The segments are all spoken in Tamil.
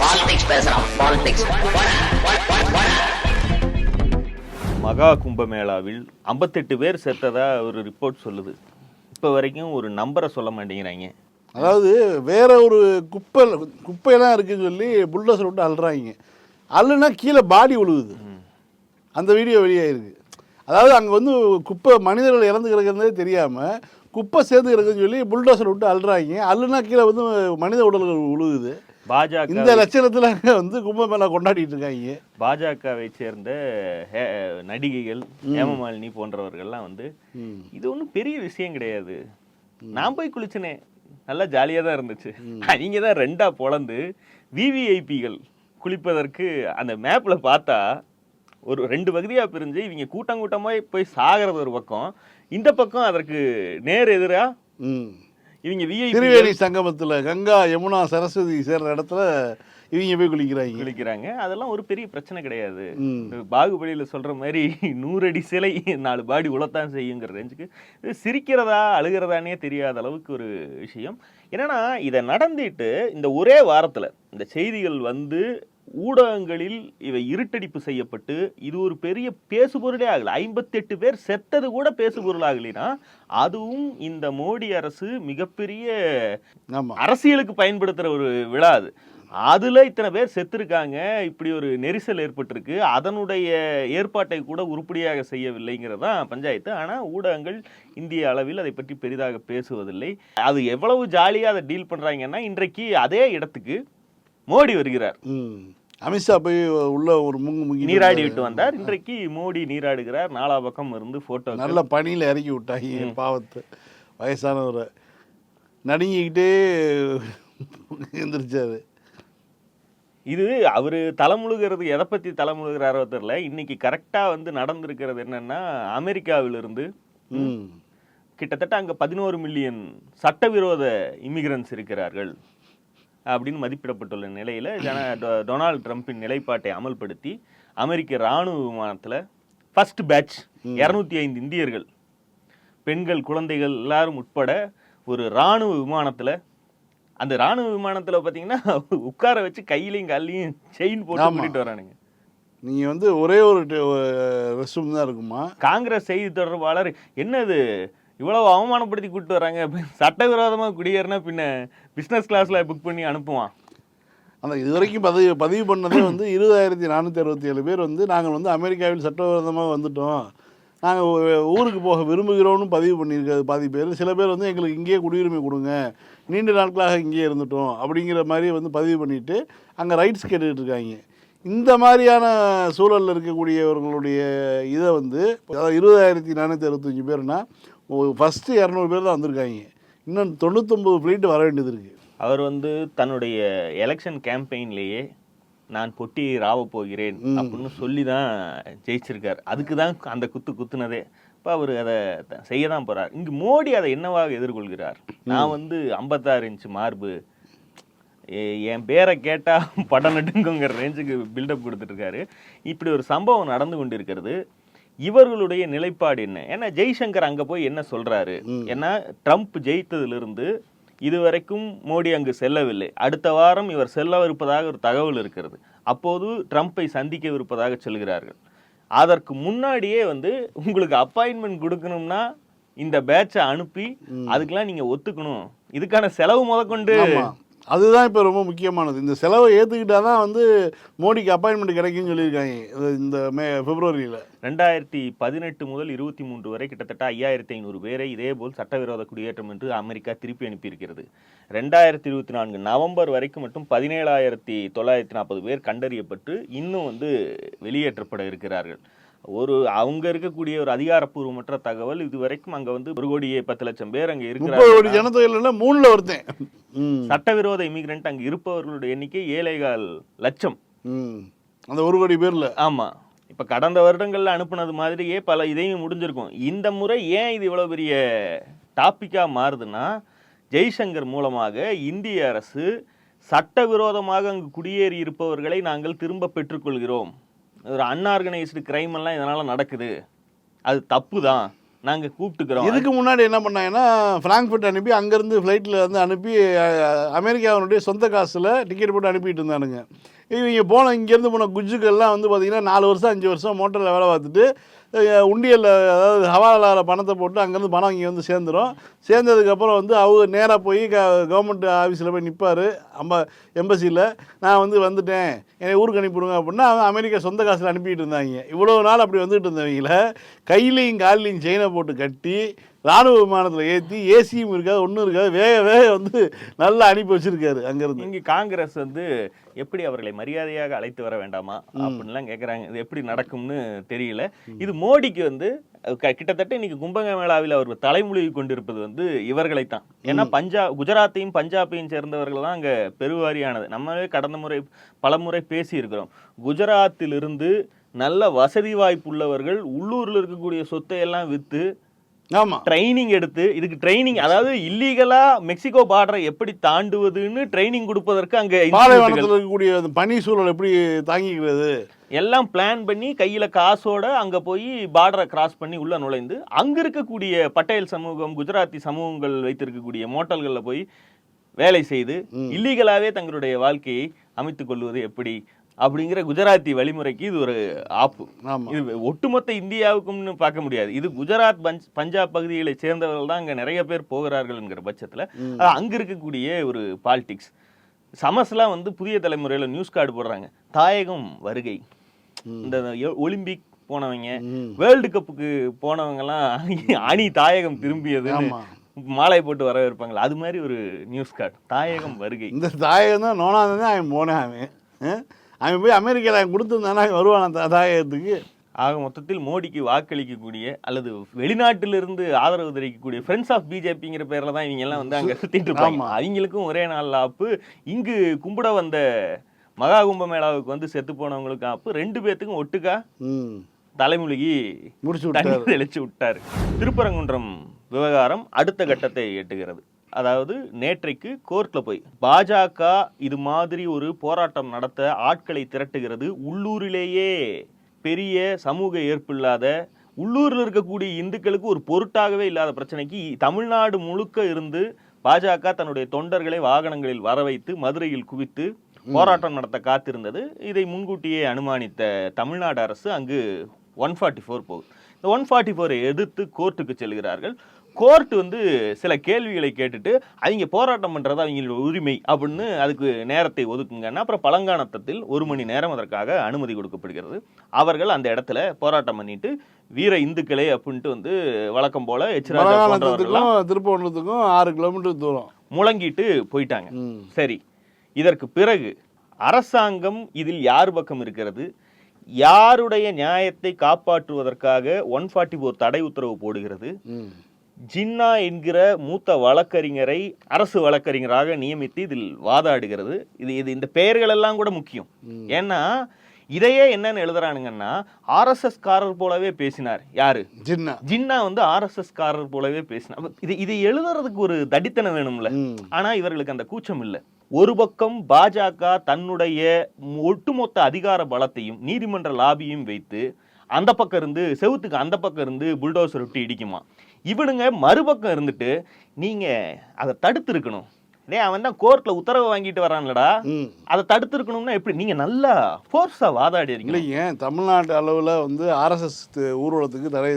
பாலிடிக்ஸ் பேசுறான் பாலிடிக்ஸ் மகா கும்பமேளாவில் ஐம்பத்தெட்டு பேர் செத்ததா ஒரு ரிப்போர்ட் சொல்லுது. இப்போ வரைக்கும் ஒரு நம்பரை சொல்ல மாட்டேங்கிறாங்க. அதாவது வேற ஒரு குப்பை குப்பையெல்லாம் இருக்குன்னு சொல்லி புல்டோசர் விட்டு அள்ளுறாங்க. அள்ளுனா கீழே பாடி விழுகுது அந்த வீடியோ வெளியாயிருக்கு அதாவது அங்கே வந்து குப்பை மனிதர்கள் இறந்து கிடக்கிறதே தெரியாமல் குப்பை சேர்ந்து கிடக்குன்னு சொல்லி புல்டோசர் விட்டு அள்ளுறாங்க. அள்ளுனா கீழே வந்து மனித உடல்கள் விழுகுது பாஜக இந்த லட்சணத்தில் வந்து கும்பமேளா கொண்டாடிட்டு இருக்காங்க பாஜகவை சேர்ந்த நடிகைகள் ஹேமமாலினி போன்றவர்கள்லாம் வந்து இது ஒன்றும் பெரிய விஷயம் கிடையாது. நான் போய் குளிச்சனே. நல்லா ஜாலியாக தான் இருந்துச்சு. நீங்க தான் ரெண்டா பொளந்து விவிஐபிகள் குளிப்பதற்கு அந்த மேப்ல பார்த்தா ஒரு ரெண்டு பகுதியா பிரிஞ்சு இவங்க கூட்டம் கூட்டமா போய் சாகிறது ஒரு பக்கம். இந்த பக்கம் அதற்கு நேர் எதிரா ம். இவங்க விஐபி திருவேணி சங்கமத்தில் கங்கா யமுனா சரஸ்வதி சேர்ற இடத்துல இவங்க போய் குளிக்கிறாங்க. குளிக்கிறாங்க. அதெல்லாம் ஒரு பெரிய பிரச்சனை கிடையாது. பாகுபலியில சொல்ற மாதிரி நூறடி சிலை நாலு பாடி உழத்தான் செய்யுங்கிற ரேஞ்சுக்கு. இது சிரிக்கிறதா அழுகிறதானே தெரியாத அளவுக்கு ஒரு விஷயம். என்னன்னா இதை நடந்துட்டு இந்த ஒரே வாரத்துல இந்த செய்திகள் வந்து ஊடகங்களில் இவை இருட்டடிப்பு செய்யப்பட்டு இது ஒரு பெரிய பேசுபொருளே ஆகல. ஐம்பத்தெட்டு பேர் செத்தது கூட பேசுபொருள் ஆகலைன்னா அதுவும் இந்த மோடி அரசு மிகப்பெரிய அரசியலுக்கு பயன்படுத்துற ஒரு விழா அது. அதுல இத்தனை பேர் செத்துருக்காங்க. இப்படி ஒரு நெரிசல் ஏற்பட்டிருக்கு. அதனுடைய ஏற்பாட்டை கூட உருப்படியாக செய்யவில்லைங்கிறது தான் பஞ்சாயத்து. ஆனா ஊடகங்கள் இந்திய அளவில் அதை பற்றி பெரிதாக பேசுவதில்லை. அது எவ்வளவு ஜாலியா அதை டீல் பண்றாங்கன்னா இன்றைக்கு அதே இடத்துக்கு மோடி வருகிறார். அமித்ஷா போய் உள்ள ஒரு முங்கு முங்கி நீராடி விட்டு வந்தார். இன்றைக்கு மோடி நீராடுகிறார். நாலா பக்கம் இருந்து போட்டோ நல்ல பனியில் இறக்கி விட்டாங்க. பாவத்தை. வயசானவரை. நடுங்கிக்கிட்டே எந்திரிச்சாரு. இது அவரு தலைமுழுகிறது எதை பத்தி தலைமுழுகிறாரோ தெரியல. இன்னைக்கு கரெக்டா வந்து நடந்திருக்கிறது என்னன்னா அமெரிக்காவிலிருந்து கிட்டத்தட்ட அங்க பதினோரு மில்லியன் சட்டவிரோத இமிகிரன்ஸ் இருக்கிறார்கள். அப்படின்னு மதிப்பிடப்பட்டுள்ள நிலையில டொனால்ட் ட்ரம்பின் நிலைப்பாட்டை அமல்படுத்தி அமெரிக்க ராணுவ விமானத்துல ஃபர்ஸ்ட் பேட்ச் இருநூத்தி ஐந்து இந்தியர்கள் பெண்கள் குழந்தைகள் எல்லாரும் உட்பட ஒரு ராணுவ விமானத்துல அந்த ராணுவ விமானத்துல பாத்தீங்கன்னா உட்கார வச்சு கையிலையும் கால்லையும் செயின் போட்டு ஆமா. கூட்டிட்டு வரானுங்க. நீங்கள் வந்து ஒரே ஒரு ரெஸ்ட் தான் இருக்குமா? காங்கிரஸ் செய்தி தொடர்பாளர் என்னது? இவ்வளவு அவமானப்படுத்தி கூட்டு வராங்க சட்டவிரோதமாக குடியேறினா பின்ன பிஸ்னஸ் கிளாஸில் புக் பண்ணி அனுப்புவான். அந்த இது வரைக்கும் பதிவு பதிவு பண்ணதே வந்து இருபதாயிரத்தி நானூற்றி அறுபத்தி ஏழு பேர் வந்து நாங்கள் வந்து அமெரிக்காவில் சட்டவிரோதமாக வந்துட்டோம். நாங்கள் ஊருக்கு போக விரும்புகிறோம்னு பதிவு பண்ணியிருக்காது பாதி பேர். சில பேர் வந்து எங்களுக்கு இங்கேயே குடியுரிமை கொடுங்க. நீண்ட நாட்களாக இங்கேயே இருந்துட்டோம் அப்படிங்கிற மாதிரி வந்து பதிவு பண்ணிவிட்டு அங்கே ரைட்ஸ் கேட்டுக்கிட்டு இருக்காங்க. இந்த மாதிரியான சூழலில் இருக்கக்கூடியவர்களுடைய இதை வந்து அதாவது இருபதாயிரத்தி நானூற்றி அறுபத்தஞ்சி பேர்னால் ஃபஸ்ட்டு இரநூறு பேர் தான் வந்திருக்காங்க. இன்னும் தொண்ணூத்தொம்பது ஃப்ளைட்டு வர வேண்டியது இருக்குது அவர் வந்து தன்னுடைய எலெக்ஷன் கேம்பெயின்லேயே நான் பொட்டியை ராவ போகிறேன் அப்படின்னு சொல்லி தான் ஜெயிச்சிருக்கார். அதுக்கு தான் அந்த குத்து குத்துனதே. இப்போ அவர் அதை செய்ய தான் போறார். இங்கு மோடி அதை என்னவாக எதிர்கொள்கிறார்? நான் வந்து ஐம்பத்தாறு இன்ச் மார்பு. என் பேரை கேட்டா படம் நட்டுங்குங்கிற ரேஞ்சுக்கு பில்டப் கொடுத்துட்டு இருக்காரு. இப்படி ஒரு சம்பவம் நடந்து கொண்டிருக்கிறது. இவர்களுடைய நிலைப்பாடு என்ன? ஏன்னா ஜெய்சங்கர் அங்க போய் என்ன சொல்றாரு? ஏன்னா ட்ரம்ப் ஜெயித்ததிலிருந்து இதுவரைக்கும் மோடி அங்கு செல்லவில்லை. அடுத்த வாரம் இவர் செல்லவிருப்பதாக ஒரு தகவல் இருக்கிறது. அப்போது ட்ரம்ப்பை சந்திக்கவிருப்பதாக சொல்கிறார்கள். அதற்கு முன்னாடியே வந்து உங்களுக்கு அப்பாயின்மெண்ட் கொடுக்கணும்னா இந்த பேட்சை அனுப்பி அதுக்கெல்லாம் நீங்க ஒத்துக்கணும். இதுக்கான செலவு முதற்கொண்டு அதுதான் இப்போ ரொம்ப முக்கியமானது. இந்த செலவை ஏற்றுக்கிட்டால் தான் வந்து மோடிக்கு அப்பாயின்மெண்ட் கிடைக்கும்னு சொல்லியிருக்காங்க. இந்த மே பிப்ரவரியில். ரெண்டாயிரத்தி பதினெட்டு முதல் இருபத்தி மூன்று வரை கிட்டத்தட்ட ஐயாயிரத்தி ஐநூறு பேரை இதேபோல் சட்டவிரோத குடியேற்றம் என்று அமெரிக்கா திருப்பி அனுப்பியிருக்கிறது. ரெண்டாயிரத்தி இருபத்தி நான்கு நவம்பர் வரைக்கும் மட்டும் பதினேழாயிரத்தி தொள்ளாயிரத்தி நாற்பது பேர் கண்டறியப்பட்டு இன்னும் வந்து வெளியேற்றப்பட இருக்கிறார்கள். ஒரு அவங்க இருக்கக்கூடிய ஒரு அதிகாரப்பூர்வமற்ற தகவல் இது வரைக்கும் அங்க வந்து ஒரு கோடியே பத்து லட்சம் பேர் அங்க இருக்கிறார்கள். ஜனத்தொகையில் மூணில் ஒருத்தன். சட்டவிரோத இமிகிரண்ட் அங்க இருப்பவர்களுடைய எண்ணிக்கை ஏழைகால் லட்சம். அந்த ஒரு கோடி பேரில். ஆமா. இப்ப கடந்த வருடங்கள்ல அனுப்புனது மாதிரியே பல இதையும் முடிஞ்சிருக்கும். இந்த முறை ஏன் இது இவ்வளவு பெரிய டாபிக்கா மாறுதுன்னா ஜெய்சங்கர் மூலமாக இந்திய அரசு சட்டவிரோதமாக அங்கு குடியேறி இருப்பவர்களை நாங்கள் திரும்ப பெற்றுக்கொள்கிறோம். ஒரு அன்ஆர்கனைஸ்டு கிரைம் எல்லாம் இதனால் நடக்குது. அது தப்பு தான் நாங்க கூப்பிட்டுக்கிறோம். இதுக்கு முன்னாடி என்ன பண்ணாங்கன்னா ஃப்ராங்க்ஃபர்ட் அனுப்பி அங்கேருந்து ஃப்ளைட்டில் வந்து அனுப்பி அமெரிக்காவினுடைய சொந்த காசில் டிக்கெட் போட்டு அனுப்பிட்டு இருந்தானுங்க. இவங்க போன இங்கேருந்து போன குஜுக்கெல்லாம் வந்து பார்த்திங்கன்னா நாலு வருஷம் அஞ்சு வருஷம் மோட்டரில் வேலை பார்த்துட்டு உண்டியலில் அதாவது ஹவாலாவில் பணத்தை போட்டு அங்கேருந்து பணம் இங்கே வந்து சேர்ந்துரும். சேர்ந்ததுக்கப்புறம் வந்து அவங்க நேராக போய் க கவர்மெண்ட் ஆஃபீஸில் போய் நிற்பார் அம்ப எம்பசியில் நான் வந்து வந்துட்டேன். என்னை ஊருக்கு அனுப்பிவிடுங்க அப்படின்னா அவன் அமெரிக்கா சொந்த காசில் அனுப்பிட்டு இருந்தாங்க. இவ்வளோ நாள் அப்படி வந்துகிட்டு இருந்தவங்கள கையிலையும் கால்லையும் செயினை போட்டு கட்டி ராணுவ விமானத்தில் ஏற்றி ஏசியும் இருக்காது ஒன்றும் இருக்காது. வேக வேக வந்து நல்லா அனுப்பி வச்சிருக்காரு அங்கேருந்து. இங்க காங்கிரஸ் வந்து எப்படி அவர்களை மரியாதையாக அழைத்து வர வேண்டாமா அப்படின்லாம் கேக்குறாங்க. இது எப்படி நடக்கும்னு தெரியல. இது மோடிக்கு வந்து க- கிட்டத்தட்ட இன்னைக்கு கும்பமேளாவில் அவர் தலைமொழி கொண்டிருப்பது வந்து இவர்களைத்தான். ஏன்னா பஞ்சாப் குஜராத்தையும் பஞ்சாபையும் சேர்ந்தவர்கள் தான் அங்க பெருவாரியானது. நம்மளே கடந்த முறை பல முறை பேசி இருக்கிறோம் குஜராத்திலிருந்து நல்ல வசதி வாய்ப்பு உள்ளவர்கள் உள்ளூர்ல இருக்கக்கூடிய சொத்தை எல்லாம் வித்து ஆமாம் ட்ரைனிங் எடுத்து இதுக்கு ட்ரைனிங் அதாவது இல்லீகலா மெக்சிகோ பார்டரை எப்படி தாண்டுவதுன்னு ட்ரைனிங் கொடுப்பதற்கு அங்க பாலைவனத்தில் இருக்கக்கூடிய பனி சூழல் எப்படி தாங்கிக்கிறது? எல்லாம் பிளான் பண்ணி கையில காசோட அங்க போய் பார்டரை கிராஸ் பண்ணி உள்ள நுழைந்து அங்க இருக்கக்கூடிய பட்டேல் சமூகம் குஜராத்தி சமூகங்கள் வைத்திருக்கக்கூடிய மோட்டல்கள்ல போய் வேலை செய்து இல்லீகலாவே தங்களுடைய வாழ்க்கையை அமைத்துக் கொள்வது எப்படி? அப்படிங்கிற குஜராத்தி வழிமுறைக்கு இது ஒரு ஆப்பு. இது ஒட்டுமொத்த இந்தியாவுக்கும்னு பார்க்க முடியாது. இது குஜராத் பஞ்ச் பஞ்சாப் பகுதிகளை சேர்ந்தவர்கள் தான் அங்க நிறைய பேர் போகிறார்கள்ங்கிற பட்சத்துல அது அங்க இருக்கக்கூடிய ஒரு பாலிடிக்ஸ் சமஸ்லாம் வந்து புதிய தலைமுறையில நியூஸ் கார்டு போடுறாங்க. தாயகம் வருகை. இந்த ஒலிம்பிக் போனவங்க வேர்ல்டு கப்புக்கு போனவங்கலாம் அணி தாயகம் திரும்பியதுன்னு ஆமா. மாலை போட்டு வரவேற்பாங்களா அது மாதிரி ஒரு நியூஸ் கார்டு தாயகம் வருகை. இந்த தாயகம் தான் நோனாந்து தான் அவன் போனேன் அவன்? அவன் போய் அமெரிக்காவில் கொடுத்துருந்தானா வருவான் அந்த தாயகத்துக்கு ஆக மொத்தத்தில் மோடிக்கு வாக்களிக்கக்கூடிய அல்லது வெளிநாட்டிலிருந்து ஆதரவு தெரிவிக்கக்கூடிய ஃப்ரெண்ட்ஸ் ஆஃப் பிஜேபிங்கிற பேர்ல தான் இவங்க எல்லாம் வந்து அங்க சுத்திட்டு இருப்பாங்க. அவங்களுக்கும் ஒரே நாள் ஆப்பு. இங்கு கும்பிட வந்த மகா கும்பமேளாவுக்கு வந்து செத்து போனவங்களுக்கு ஆப்பு. ரெண்டு பேத்துக்கும் ஒட்டுக்கா தலைமுழுகி முடிச்சு தெளிச்சு விட்டாரு. திருப்பரங்குன்றம் விவகாரம் அடுத்த கட்டத்தை எட்டுகிறது. அதாவது நேற்றைக்கு கோர்ட்ல போய் பாஜக இது மாதிரி ஒரு போராட்டம் நடத்த ஆட்களை திரட்டுகிறது உள்ளூரிலேயே. பெரிய சமூக ஏற்பில்லாத உள்ளூரில் இருக்கக்கூடிய இந்துக்களுக்கு ஒரு பொருட்டாகவே இல்லாத பிரச்சனைக்கு தமிழ்நாடு முழுக்க இருந்து பாஜக தன்னுடைய தொண்டர்களை வாகனங்களில் வர வைத்து மதுரையில் குவித்து போராட்டம் நடத்த காத்திருந்தது. இதை முன்கூட்டியே அனுமானித்த தமிழ்நாடு அரசு அங்கு ஒன் ஃபார்ட்டி ஃபோர் போகுது. இந்த ஒன் ஃபார்ட்டி ஃபோரை எதிர்த்து கோர்ட்டுக்கு செல்கிறார்கள். கோர்ட் வந்து சில கேள்விகளை கேட்டுட்டு அவங்க போராட்டம் பண்றது அவங்களோட உரிமை அப்படின்னு அதுக்கு நேரத்தை ஒதுக்குங்கன்னா அப்புறம் பழங்கானத்தத்தில் ஒரு மணி நேரம் அதற்காக அனுமதி கொடுக்கப்படுகிறது. அவர்கள் அந்த இடத்துல போராட்டம் பண்ணிட்டு வீர இந்துக்களே அப்படின்ட்டு வந்து வழக்கம் போல பலகாலத்துக்கும் திருப்பவனத்துக்கும் ஆறு கிலோமீட்டர் தூரம். முழங்கிட்டு போயிட்டாங்க. சரி. இதற்கு பிறகு அரசாங்கம் இதில் யார் பக்கம் இருக்கிறது? யாருடைய நியாயத்தை காப்பாற்றுவதற்காக ஒன் ஃபார்ட்டி ஃபோர் தடை உத்தரவு போடுகிறது. ஜின்னா என்கிற மூத்த வழக்கறிஞரை அரசு வழக்கறிஞராக நியமித்து இதில் வாதாடுகிறது. இது இது இந்த பெயர்கள் எல்லாம் கூட முக்கியம். ஏன்னா இதையே என்னன்னு எழுதுறானுங்கன்னா ஆர்எஸ்எஸ் காரர் போலவே பேசினார். யாரு? சின்ன ஜின்னா வந்து ஆர்எஸ்எஸ் காரர் போலவே பேசினார். இது இதை எழுதுறதுக்கு ஒரு தடித்தனம் வேணும்ல. ஆனா இவர்களுக்கு அந்த கூச்சம் இல்லை. ஒரு பக்கம் பாஜக தன்னுடைய ஒட்டுமொத்த அதிகார பலத்தையும் நீதிமன்ற லாபியும் வைத்து அந்த பக்கம் இருந்து செவுத்துக்கு அந்த பக்கம் இருந்து புல்டோசர் விட்டு இடிக்குமா? இவனுங்க மறுபக்கம் இருந்துட்டு நீங்க அதை தடுத்து இருக்கணும் டேய் அவன் தான் கோர்ட்ல உத்தரவு வாங்கிட்டு வரான்லடா. அதை தடுத்து இருக்கணும்னா எப்படி? நீங்க நல்லா ஃபோர்ஸா வாதாடி இருக்கீங்க. இல்லைங்க தமிழ்நாட்டு அளவில் வந்து ஆர்எஸ்எஸ் ஊர்வலத்துக்கு தடை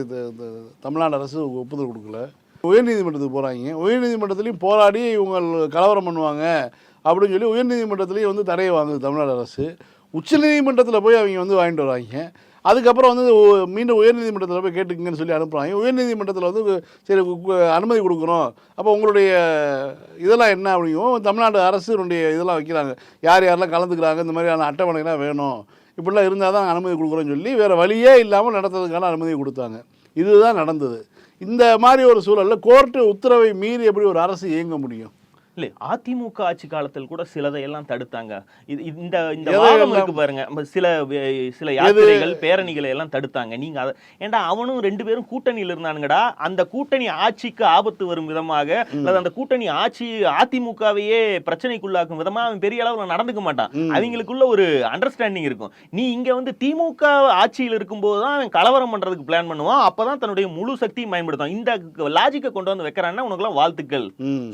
தமிழ்நாடு அரசு ஒப்புதல் கொடுக்கல. உயர்நீதிமன்றத்துக்கு போகிறாங்க உயர்நீதிமன்றத்துலையும் போராடி இவங்க கலவரம் பண்ணுவாங்க அப்படின்னு சொல்லி உயர்நீதிமன்றத்துலேயும் வந்து தடையை வாங்குது தமிழ்நாடு அரசு. உச்சநீதிமன்றத்தில் போய் அவங்க வந்து வாங்கிட்டு வராங்க. அதுக்கப்புறம் வந்து மீண்டும் உயர்நீதிமன்றத்தில் போய் கேட்டுக்குங்கன்னு சொல்லி அனுப்புகிறாங்க உயர்நீதிமன்றத்தில் வந்து சரி அனுமதி கொடுக்குறோம். அப்போ உங்களுடைய இதெல்லாம் என்ன அப்படிங்கும் தமிழ்நாடு அரசுடைய இதெல்லாம் வைக்கிறாங்க. யார் யாரெல்லாம் கலந்துக்கிறாங்க இந்த மாதிரியான அட்டவணைலாம் வேணும். இப்படிலாம் இருந்தால் தான் அனுமதி கொடுக்குறோன்னு சொல்லி வேறு வழியே இல்லாமல் நடத்துறதுக்கான அனுமதி கொடுத்தாங்க. இதுதான் நடந்தது. இந்த மாதிரி ஒரு சூழலில் கோர்ட்டு உத்தரவை மீறி எப்படி ஒரு அரசு இயங்க முடியும்? இல்ல அதிமுக ஆட்சி காலத்தில் கூட சிலதையெல்லாம் தடுத்தாங்க. இது இந்த இந்த வாதம்? இருக்கு பாருங்க. சில சில யாத்திரைகள் பேரணிகளை எல்லாம் தடுத்தாங்க. நீங்க அத ஏன்டா அவனும் ரெண்டு பேரும் கூட்டணியில் இருந்தானுங்கடா? அந்த கூட்டணி ஆட்சிக்கு ஆபத்து வரும் விதமாக அல்லது அந்த கூட்டணி ஆட்சி அதிமுகவையே பிரச்சனைக்குள்ளாக்கும் விதமா அவன் பெரிய அளவுல நடந்துக்க மாட்டான். அவங்களுக்குள்ள ஒரு அண்டர்ஸ்டாண்டிங் இருக்கும். நீ இங்க வந்து திமுக ஆட்சியில் இருக்கும்போது தான் அவன் கலவரம் பண்றதுக்கு பிளான் பண்ணுவான். அப்பதான் தன்னுடைய முழு சக்தியும் பயன்படுத்தும் இந்த லாஜிக்கை கொண்டு வந்து வைக்கிறான்னா உனக்குலாம் வாழ்த்துக்கள்.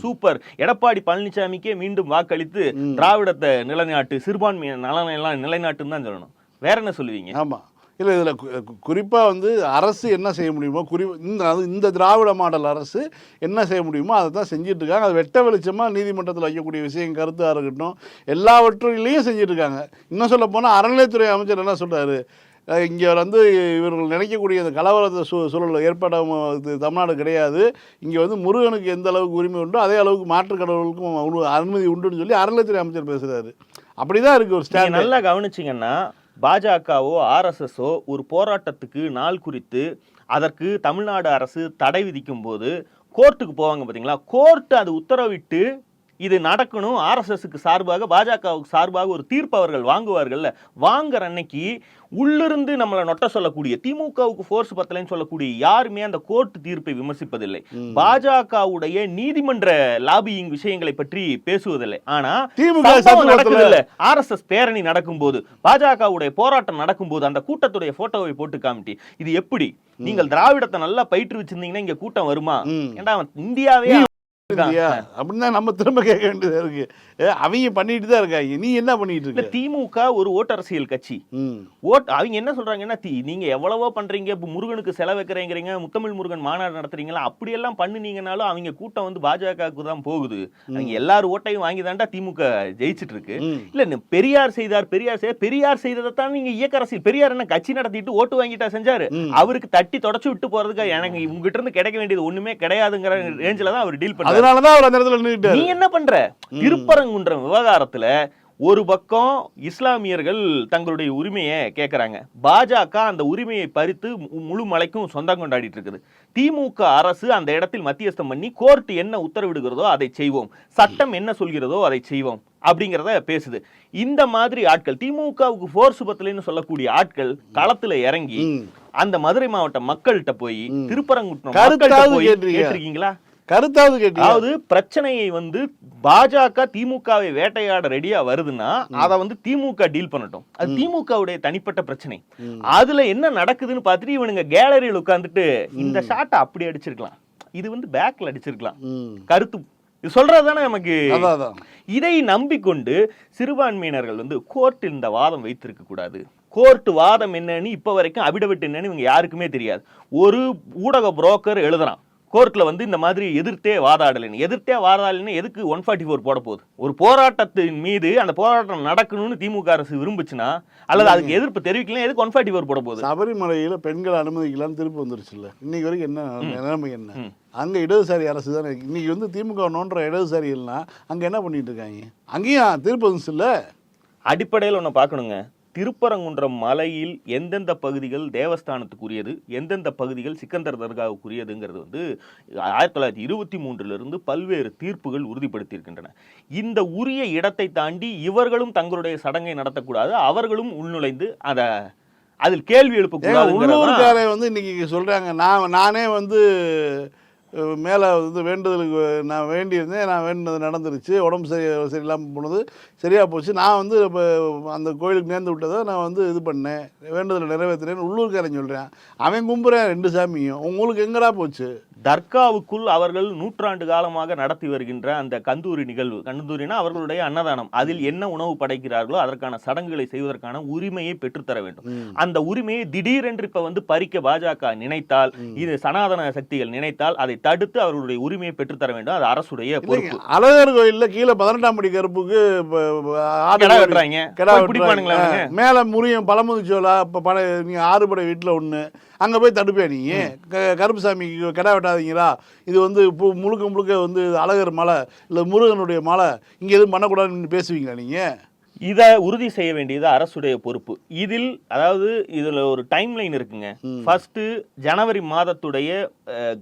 சூப்பர். எடப்பாடி பழனிசாமிக்கே மீண்டும் வாக்களித்து திராவிடத்தை நிலைநாட்டு சிறுபான்மை நலனை எல்லாம் நிலைநாட்டுன்னு தான் சொல்லணும். வேற என்ன சொல்லுவீங்க? ஆமா. இல்லை இதில் குறிப்பாக வந்து அரசு என்ன செய்ய முடியுமோ குறி இந்த அது இந்த திராவிட மாடல் அரசு என்ன செய்ய முடியுமோ அதை தான் செஞ்சுட்டு இருக்காங்க அது வெட்ட வெளிச்சமாக நீதிமன்றத்தில் வைக்கக்கூடிய விஷயம் கருத்தாக இருக்கட்டும் எல்லாவற்றிலையும் செஞ்சுட்டு இருக்காங்க இன்னும் சொல்ல போனால் அறநிலையத்துறை அமைச்சர் என்ன சொல்றாரு? அஹ் இங்கே வந்து இவர்கள் நினைக்கக்கூடிய இந்த கலவரத்தை சூ சூழல் ஏற்பட இது தமிழ்நாடு கிடையாது. இங்கே வந்து முருகனுக்கு எந்த அளவுக்கு உரிமை உண்டோ அதே அளவுக்கு மாற்று கடவுளுக்கும் அனுமதி உண்டுன்னு சொல்லி அறநிலையத்துறை அமைச்சர் பேசுகிறாரு அப்படி தான் இருக்குது ஒரு ஸ்டாண்ட் நல்லா கவனிச்சீங்கன்னா பாஜகவோ ஆர்எஸ்எஸ்ஓ ஒரு போராட்டத்துக்கு நாள் குறித்து அதற்கு தமிழ்நாடு அரசு தடை விதிக்கும் போது கோர்ட்டுக்கு போவாங்க பாத்தீங்களா? கோர்ட் அது உத்தரவிட்டு இது நடக்கணும். ஆர்எஸ்எஸ்க்கு சார்பாக பாஜகவுக்கு சார்பாக ஒரு தீர்ப்பு அவர்கள் வாங்குவார்கள்ல. வாங்குற அன்னைக்கு உள்ளிருந்து நம்மளை நொட்ட சொல்லக்கூடிய திமுகவுக்கு ஃபோர்ஸ் பத்தலைன்னு சொல்லக்கூடிய யாருமே அந்த கோர்ட் தீர்ப்பை விமர்சிப்பதில்லை. பாஜகவுடைய நீதிமன்ற லாபியிங் விஷயங்களை பற்றி பேசுவதில்லை. ஆனா திமுக நடக்குது இல்ல ஆர்எஸ்எஸ் பேரணி நடக்கும்போது பாஜகவுடைய போராட்டம் நடக்கும்போது அந்த கூட்டத்துடைய போட்டோவை போட்டு காமிட்டி. இது எப்படி? நீங்கள் திராவிடத்தை நல்லா பயிற்றுவிச்சிருந்தீங்கன்னா இங்க கூட்டம் வருமா? அவன் இந்தியாவே. இல்லையா? அப்படின்னு நம்ம திரும்ப கேட்க வேண்டியதா இருக்கு. அவங்க பண்ணிட்டு தான் இருக்காங்க. நீ என்ன பண்ணிட்டு இருக்க? திமுக ஒரு ஓட்டரசியல் கட்சி. ம். ஓட் அவங்க என்ன சொல்றாங்கன்னா தி நீங்க எவ்வளவோ பண்றீங்க இப்ப முருகனுக்கு செலவு வைக்கிறீங்க முத்தமிழ் முருகன் மாநாடு நடத்துறீங்களா? அப்படியெல்லாம் பண்ணுனீங்கனாலும் அவங்க கூட்டம் வந்து பாஜகவுக்கு தான் போகுது. அவங்க எல்லார் ஓட்டையும் வாங்கி தாண்டா திமுக ஜெயிச்சிட்டு இருக்கு. இல்ல பெரியார் செய்தார் பெரியார் செய்தார் பெரியார் செய்ததை தான் நீங்க இயக்க அரசியல் பெரியார் என்ன கட்சி நடத்திட்டு ஓட்டு வாங்கிட்டா செஞ்சாரு? அவருக்கு தட்டி தொடச்சு விட்டு போறதுக்கு? எனக்கு உங்ககிட்ட இருந்து கிடைக்க வேண்டியது ஒண்ணுமே கிடையாதுங்கிற ரேஞ்சில தான் அவர் டீல் பண்றாரு. அதனால தான் அவர் அந்த இடத்துல நின்றுட்டாரு நீ என்ன பண்ற? திருப்பரங்குன்றம் விவகாரத்துல ஒரு பக்கம் இஸ்லாமியர்கள் தங்களுடைய உரிமையை கேட்கறாங்க பாஜக அந்த உரிமையை பறித்து முழு மலைக்கும் சொந்தம் கொண்டாடிட்டு இருக்குது. திமுக அரசு அந்த இடத்தில் மத்தியஸ்தம் பண்ணி கோர்ட் என்ன உத்தரவிடுகிறதோ அதை செய்வோம். சட்டம் என்ன சொல்கிறதோ அதை செய்வோம். அப்படிங்கிறத பேசுது. இந்த மாதிரி ஆட்கள் திமுகவுக்கு ஃபோர்ஸ் பத்தலைன்னு சொல்லக்கூடிய ஆட்கள் களத்துல இறங்கி. அந்த மதுரை மாவட்ட மக்கள்கிட்ட போய் திருப்பரங்குன்றம் கருத்தாவது மக்கள்கிட்ட போய்? கேட்டிருக்கீங்களா? கருத்தாவது அதாவது பிரச்சனையை வந்து பாஜக திமுகவை வேட்டையாட ரெடியா வருதுன்னா அத வந்து திமுக டீல் பண்ணட்டும். அது திமுகவுடைய தனிப்பட்ட பிரச்சனை. அதுல என்ன நடக்குதுன்னு பார்த்துட்டு இவனுங்க கேலரியில் உட்கார்ந்துட்டு இந்த ஷாட்டை அப்படி அடிச்சிருக்கலாம். இது வந்து பேக்ல அடிச்சிருக்கலாம். கருத்து. இது சொல்றதுதானே நமக்கு? இதை நம்பிக்கொண்டு சிறுபான்மையினர்கள் வந்து கோர்ட் இந்த வாதம் வைத்திருக்க கூடாது. கோர்ட் வாதம் என்னன்னு இப்ப வரைக்கும் அபிடவிட் என்னன்னு இவங்க யாருக்குமே தெரியாது. ஒரு ஊடக புரோக்கர் எழுதுறான். கோர்ட்ல வந்து இந்த மாதிரி எதிர்த்தே வாதாடலைன்னு. எதிர்த்தே வாதாடலைன்னு எதுக்கு ஒன் ஃபார்ட்டி ஃபோர் போட போகுது? ஒரு போராட்டத்தின் மீது அந்த போராட்டம் நடக்கணும்னு திமுக அரசு விரும்புச்சுன்னா அல்லது அதுக்கு எதிர்ப்பு தெரிவிக்கலாம் எதுக்கு ஒன் ஃபார்ட்டி ஃபோர் போட போகுது? சபரிமலையில பெண்களை அனுமதிக்கலாம்னு திருப்பி வந்துருச்சுல்ல. இன்னைக்கு வரைக்கும் என்ன நிலைமை என்ன? அங்க இடதுசாரி அரசு தானே. இன்னைக்கு வந்து திமுக நோன்ற இடதுசாரிகள்லாம் அங்க என்ன பண்ணிட்டு இருக்காங்க? அங்கேயும் திருப்பி வந்துச்சுல்ல? அடிப்படையில் ஒன்று பார்க்கணுங்க திருப்பரங்குன்றம் மலையில் எந்தெந்த பகுதிகள் தேவஸ்தானத்துக்குரியது எந்தெந்த பகுதிகள் சிக்கந்தர் தர்காவுக்குரியதுங்கிறது வந்து ஆயிரத்தி தொள்ளாயிரத்தி இருபத்தி மூன்றிலிருந்து பல்வேறு தீர்ப்புகள் உறுதிப்படுத்தியிருக்கின்றன. இந்த உரிய இடத்தை தாண்டி இவர்களும் தங்களுடைய சடங்கை நடத்தக்கூடாது அவர்களும் உள்நுழைந்து அதை அதில் கேள்வி எழுப்பக்கூடாது உள்ளூர்காரை வந்து இன்னைக்கு சொல்றாங்க நான் நானே வந்து மேலே வந்து வேண்டுதலுக்கு நான் வேண்டியிருந்தேன் நான் வேண்டினது நடந்துருச்சு உடம்பு சரி சரியில்லாமல் போனது சரியாக போச்சு. நான் வந்து இப்போ அந்த கோயிலுக்கு நேர்ந்து விட்டதை நான் வந்து இது பண்ணேன் வேண்டுதலை நிறைவேற்றுறேன்னு உள்ளூர்காரன் சொல்கிறேன் அவன் கும்புறேன் ரெண்டு சாமியும். உங்களுக்கு எங்கடா போச்சு? தர்காவுக்குள் அவர்கள் நூற்றாண்டு காலமாக நடத்தி வருகின்ற அந்த கந்தூரி நிகழ்வு. கந்தூரினா அவர்களுடைய அன்னதானம். அதில் என்ன உணவு படைக்கிறார்களோ அதற்கான சடங்குகளை செய்வதற்கான உரிமையை பெற்றுத்தர வேண்டும். அந்த உரிமையை திடீரென்று இப்ப வந்து பறிக்க பாஜக நினைத்தால் இது சனாதன சக்திகள் நினைத்தால் அதை தடுத்து அவர்களுடைய உரிமையை பெற்றுத்தர வேண்டும். அது அரசுடைய பொறுப்பு. அழகர் கோயிலில் கீழே பதினெட்டாம் படி கருப்புக்கு வெட்டுறாங்க? மேலே முறியும் பழமுதிச்சோலா இப்போ பட நீங்கள் ஆறுபடை வீட்டில் ஒன்று அங்கே போய் தடுப்பே நீ? க- கருப்புசாமிக்கு கிடா வெட்டாதீங்களா? இது வந்து இப்போ முழுக்க முழுக்க வந்து அழகர் மலை இல்லை முருகனுடைய மலை. இங்கே எதுவும் பண்ணக்கூடாதுன்னு பேசுவீங்களா நீங்கள் இதை உறுதி செய்ய வேண்டியது அரசுடைய பொறுப்பு. இதில் அதாவது இதுல ஒரு டைம் லைன் இருக்குங்க ஃபர்ஸ்ட் ஜனவரி மாதத்துடைய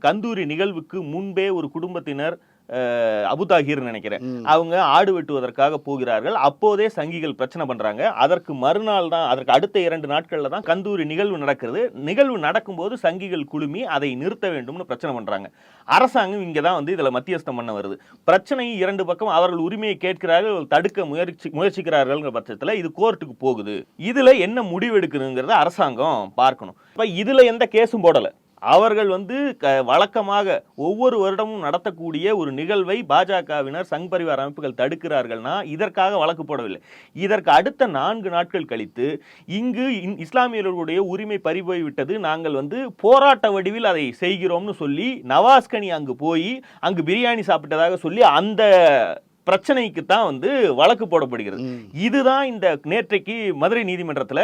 கந்தூரி நிகழ்வுக்கு முன்பே ஒரு குடும்பத்தினர் அஹ், அபு தாஹிர் நினைக்கிறேன் அவங்க ஆடு வெட்டுவதற்காக போகிறார்கள். அப்போதே சங்கிகள் பிரச்சனை பண்றாங்க. அதற்கு மறுநாள் தான் அதற்கு அடுத்த இரண்டு நாட்கள்ல தான் கந்தூரி நிகழ்வு நடக்கிறது. நிகழ்வு நடக்கும்போது சங்கிகள் குழுமி அதை நிறுத்த வேண்டும்னு பிரச்சனை பண்றாங்க. அரசாங்கம் இங்க தான் வந்து இதுல மத்தியஸ்தம் பண்ண வருது. பிரச்சனை இரண்டு பக்கம் அவர்கள் உரிமையை கேட்கிறார்கள் தடுக்க முயற்சி முயற்சிக்கிறார்கள்ங்கிற பட்சத்துல இது கோர்ட்டுக்கு போகுது. இதுல என்ன முடிவு எடுக்கணுங்கிறத அரசாங்கம் பார்க்கணும். இப்ப இதுல எந்த கேஸும் போடல. அவர்கள் வந்து க வழக்கமாக ஒவ்வொரு வருடமும் நடத்தக்கூடிய ஒரு நிகழ்வை பாஜகவினர் சங் பரிவார் அமைப்புகள் தடுக்கிறார்கள்னா இதற்காக வழக்கு போடவில்லை. இதற்கு அடுத்த நான்கு நாட்கள் கழித்து இங்கு இஸ்லாமியர்களுடைய உரிமை பறிபோய் விட்டது. நாங்கள் வந்து போராட்ட வடிவில் அதை செய்கிறோம்னு சொல்லி நவாஸ்கனி அங்கு போய் அங்கு பிரியாணி சாப்பிட்டதாக சொல்லி அந்த பிரச்சனைக்கு தான் வந்து வழக்கு போடப்படுகிறது. இதுதான் இந்த நேற்றைக்கு மதுரை நீதிமன்றத்துல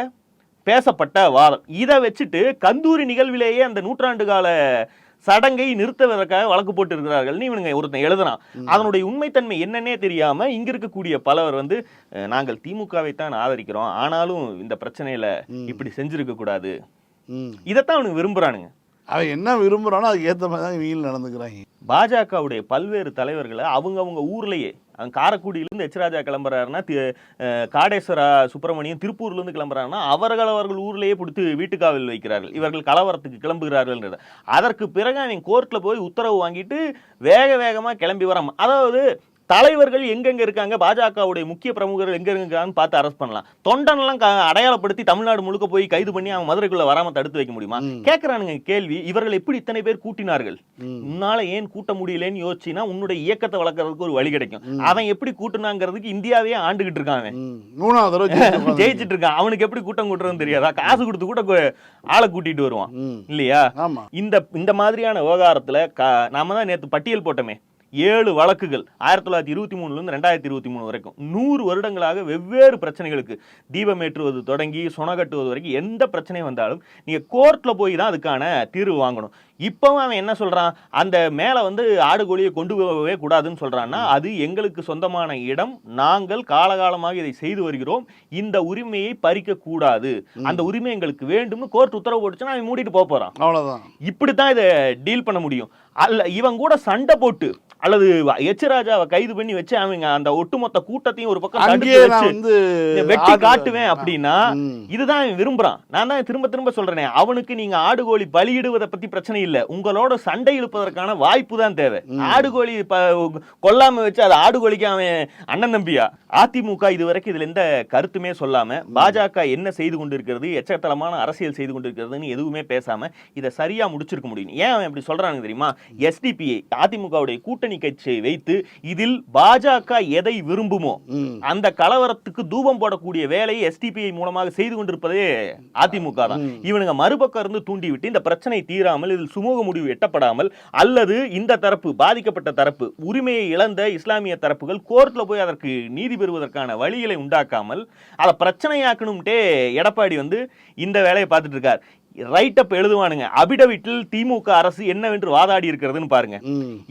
பேசப்பட்ட வாதம். இதை வச்சுட்டு கந்தூரி நிகழ்விலேயே அந்த நூற்றாண்டு கால சடங்கை நிறுத்துவதற்காக வழக்கு போட்டு இருக்கிறார்கள் இவனுங்க ஒருத்தன் எழுதுறான். அதனுடைய உண்மைத்தன்மை என்னன்னே தெரியாம இங்க இருக்கக்கூடிய பலவர் வந்து நாங்கள் திமுகவை தான் ஆதரிக்கிறோம். ஆனாலும் இந்த பிரச்சனையில இப்படி செஞ்சிருக்க கூடாது. இதைத்தான் அவனுங்க விரும்புறானுங்க. அவன் என்ன விரும்புறானோ அதுக்கு ஏற்ற மாதிரி தான் இவங்க நடந்துக்கிறாங்க. பாஜகவுடைய பல்வேறு தலைவர்களை அவங்க அவங்க ஊர்லயே காரக்குடியிலேருந்து எச் ராஜா கிளம்புறாருன்னா காடேஸ்வர காடேஸ்வரா சுப்பிரமணியம் திருப்பூர்லேருந்து கிளம்புறாருன்னா அவர்கள் அவர்கள் ஊர்லேயே பிடித்து வீட்டுக்காவல் வைக்கிறார்கள். இவர்கள் கலவரத்துக்கு கிளம்புகிறார்கள்ன்றது. அதற்கு பிறகு நீங்கள் கோர்ட்டில் போய் உத்தரவு வாங்கிட்டு வேக வேகமாக கிளம்பி வரான். அதாவது தலைவர்கள் எங்கெங்க இருக்காங்க? பாஜகவுடைய முக்கிய பிரமுகர்கள் எங்க இருக்காங்கன்னு பார்த்து அரெஸ்ட் பண்ணலாம். தொண்டனெல்லாம் அடையாளப்படுத்தி தமிழ்நாடு முழுக்க போய் கைது பண்ணி அவன் மதுரைக்குள்ள வராம தடுத்து வைக்க முடியுமா? கேட்கறானுங்க கேள்வி. இவர்கள் எப்படி இத்தனை பேர் கூட்டினார்கள்? உன்னால ஏன் கூட்ட முடியலன்னு யோசிச்சினா உன்னுடைய இயக்கத்தை வளர்க்கறதுக்கு ஒரு வழி கிடைக்கும். அவன் எப்படி கூட்டுனாங்கிறதுக்கு இந்தியாவே ஆண்டுகிட்டு இருக்கான் ஜெயிச்சிட்டு இருக்கான் அவனுக்கு எப்படி கூட்டம் கூட்டுறதுன்னு தெரியாதா? காசு கொடுத்து கூட ஆளை கூட்டிட்டு வருவான். இல்லையா? இந்த இந்த மாதிரியான விவகாரத்துல நாம தான் நேத்து பட்டியல் போட்டோமே. ஏழு வழக்குகள். ஆயிரத்தி தொள்ளாயிரத்தி இருபத்தி மூணுல இருந்து ரெண்டாயிரத்தி இருபத்தி மூணு வரைக்கும். நூறு வருடங்களாக வெவ்வேறு பிரச்சனைகளுக்கு தீபம் ஏற்றுவது தொடங்கி சுணகட்டுவது வரைக்கும் எந்த பிரச்சனை வந்தாலும் நீங்க கோர்ட்டில் போய் தான் அதுக்கான தீர்வு வாங்கணும். இப்பவும் அவன் என்ன சொல்றான்? அந்த மேல வந்து ஆடு கோழியை கொண்டு போகவே கூடாதுன்னு சொல்றான்னா அது எங்களுக்கு சொந்தமான இடம். நாங்கள் காலகாலமாக இதை செய்து வருகிறோம். இந்த உரிமையை பறிக்க கூடாது. அந்த உரிமை எங்களுக்கு வேண்டும்னு கோர்ட் உத்தரவு போட்டுச்சுன்னா அவன் மூடிட்டு போக போறான். அவ்வளவுதான். இப்படித்தான் இதை டீல் பண்ண முடியும். அல்ல இவன் கூட சண்டை போட்டு அல்லது எச் ராஜாவை கைது பண்ணி வச்சு அவங்க அந்த ஒட்டுமொத்த கூட்டத்தையும் ஒரு பக்கம் வெட்டி காட்டுவேன் அப்படின்னா. இதுதான் அவன் விரும்புறான். நான் தான் திரும்ப திரும்ப சொல்றேனே அவனுக்கு நீங்க ஆடு கோழி பலியிடுவதை பத்தி பிரச்சனை இல்ல. உங்களோட சண்டை இழுப்பதற்கான வாய்ப்பு தான் தேவை. ஆடு கோழி கொல்லாம வச்சு அது ஆடு கோழிக்கு அவன் அண்ணன் தம்பியா? அதிமுக இதுவரைக்கும் இதுல எந்த கருத்துமே சொல்லாம பாஜக என்ன செய்து கொண்டிருக்கிறது எச்சத்தலமான அரசியல் செய்து கொண்டிருக்கிறதுன்னு எதுவுமே பேசாம இதை சரியா முடிச்சிருக்க முடியும். ஏன் அவன் இப்படி சொல்றானுங்க தெரியுமா? எஸ்டிபிஐ அதிமுகவுடைய கூட்டணி கட்சியை வைத்து இதில் பாஜக எதை விரும்புமோ. அந்த கலவரத்துக்கு தூபம் போடக்கூடிய வேலையை எஸ்டிபிஐ மூலமாக செய்து கொண்டிருப்பதே அதிமுக தான். இவனுங்க மறுபக்கம் இருந்து தூண்டி விட்டு இந்த பிரச்சனை தீராமல் இதில் சுமூக முடிவு எட்டப்படாமல் அல்லது இந்த தரப்பு பாதிக்கப்பட்ட தரப்பு உரிமையை இழந்த இஸ்லாமிய தரப்புகள் கோர்ட்ல போய் அதற்கு நீதி பெறுவதற்கான வழிகளை உண்டாக்காமல் அதை பிரச்சனையாக்கணும்ட்டே எடப்பாடி வந்து இந்த வேலையை பார்த்துட்டு இருக்கார். ரைட் அப் எழுதுவானுங்க. அபிடவிட்டில் திமுக அரசு என்னவென்று வாதாடி இருக்கிறதுன்னு பாருங்க.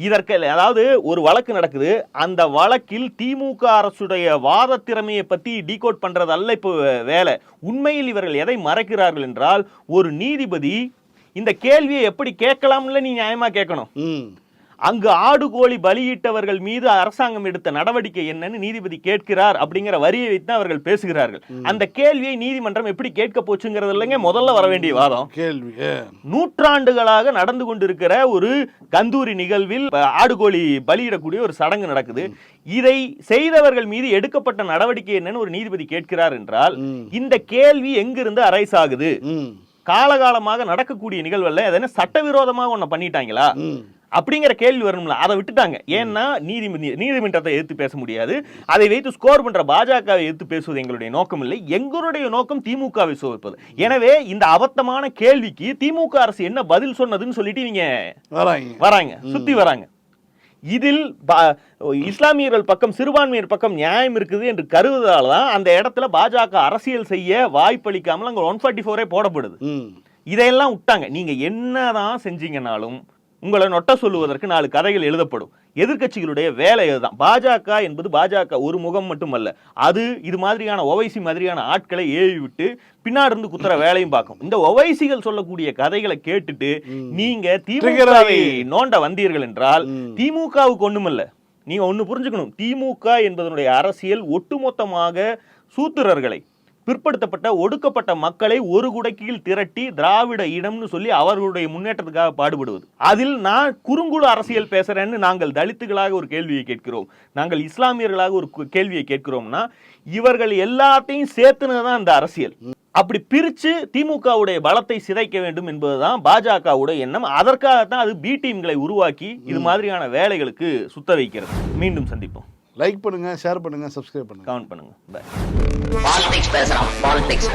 இதற்கு அதாவது ஒரு வழக்கு நடக்குது. அந்த வழக்கில் திமுக அரசுடைய வாத திறமையை பத்தி டீகோட் பண்றது அல்ல இப்போ வேலை. உண்மையில் இவர்கள் எதை மறைக்கிறார்கள் என்றால் ஒரு நீதிபதி இந்த கேள்வியை எப்படி கேட்கலாம்ல நீ நியாயமா கேட்கணும். அங்கு ஆடு கோழி பலியிட்டவர்கள் மீது அரசாங்கம் எடுத்த நடவடிக்கை என்னன்னு நீதிபதி கேட்கிறார் அப்படிங்கிற வரியை வைத்து அவர்கள் பேசுகிறார்கள். அந்த கேள்வியை நீதிமன்றம் எப்படி கேட்க போச்சுங்கிறது இல்லைங்க. முதல்ல வர வேண்டிய வாதம். கேள்வி. நூற்றாண்டுகளாக நடந்து கொண்டிருக்கிற ஒரு கந்தூரி நிகழ்வில் அஹ், ஆடுகோழி பலியிடக்கூடிய ஒரு சடங்கு நடக்குது. இதை செய்தவர்கள் மீது எடுக்கப்பட்ட நடவடிக்கை என்னன்னு ஒரு நீதிபதி கேட்கிறார் என்றால் இந்த கேள்வி எங்கிருந்து அரைஸ் ஆகுது. காலகாலமாக நடக்கக்கூடிய நிகழ்வல்ல அது என்ன சட்டவிரோதமாக ஒன்ன பண்ணிட்டாங்களா. அப்படிங்கிற கேள்வி வரணும்ல அதை விட்டுட்டாங்க. ஏன்னா நீதிமன்ற நீதிமன்றத்தை எதிர்த்து பேச முடியாது. அதை வைத்து ஸ்கோர் பண்ற பாஜகவை எதிர்த்து பேசுவது எங்களுடைய நோக்கம் இல்லை. எங்களுடைய நோக்கம் திமுகவை சோதிப்பது. எனவே இந்த அபத்தமான கேள்விக்கு திமுக அரசு என்ன பதில் சொன்னதுன்னு சொல்லிட்டு நீங்க வராங்க. வராங்க. சுத்தி வராங்க. இதில் பா- இஸ்லாமியர்கள் பக்கம் சிறுபான்மையர் பக்கம் நியாயம் இருக்குது என்று கருதுவதால தான் அந்த இடத்துல பாஜக அரசியல் செய்ய வாய்ப்பளிக்காமல் அங்க ஒன் ஃபார்ட்டி ஃபோரே போடப்படுது. இதையெல்லாம் விட்டாங்க நீங்க என்னதான் செஞ்சீங்கனாலும் உங்களை நொட்ட சொல்லுவதற்கு நாலு கதைகள் எழுதப்படும். எதிர்க்கட்சிகளுடைய வேலை அதுதான். பாஜக என்பது பாஜக ஒரு முகம் மட்டுமல்ல. அது இது மாதிரியான ஓவைசி மாதிரியான ஆட்களை ஏவி விட்டு பின்னாடி இருந்து குத்துற வேலையும் பார்க்கும். இந்த ஒவைசிகள் சொல்லக்கூடிய கதைகளை கேட்டுட்டு நீங்க திமுகவை நோண்ட வந்தீர்கள் என்றால் திமுகவுக்கு ஒண்ணுமல்ல. நீங்க ஒண்ணு புரிஞ்சுக்கணும். திமுக என்பதனுடைய அரசியல் ஒட்டுமொத்தமாக சூத்திரர்களை பிற்படுத்தப்பட்ட ஒடுக்கப்பட்ட மக்களை ஒரு குடைக்கீழ் திரட்டி திராவிட இடம்னு சொல்லி அவர்களுடைய முன்னேற்றத்துக்காக பாடுபடுவது. அதில் நான் குறுங்குழு அரசியல் பேசுறேன்னு நாங்கள் தலித்துகளாக ஒரு கேள்வியை கேட்கிறோம். நாங்கள் இஸ்லாமியர்களாக ஒரு கேள்வியை கேட்கிறோம்னா இவர்கள் எல்லாத்தையும் சேர்த்துனதான் இந்த அரசியல். அப்படி பிரிச்சு திமுகவுடைய பலத்தை சிதைக்க வேண்டும் என்பதுதான் பாஜகவுடைய எண்ணம். அதற்காகத்தான் அது பி டீம்களை உருவாக்கி இது மாதிரியான வேலைகளுக்கு சுத்த வைக்கிறது. மீண்டும் சந்திப்போம். லைக் பண்ணுங்க ஷேர் பண்ணுங்க சப்ஸ்கிரைப் பண்ணுங்க. கமெண்ட் பண்ணுங்க. பாய் பாலிடிக்ஸ் பேசலாம் பாலிடிக்ஸ்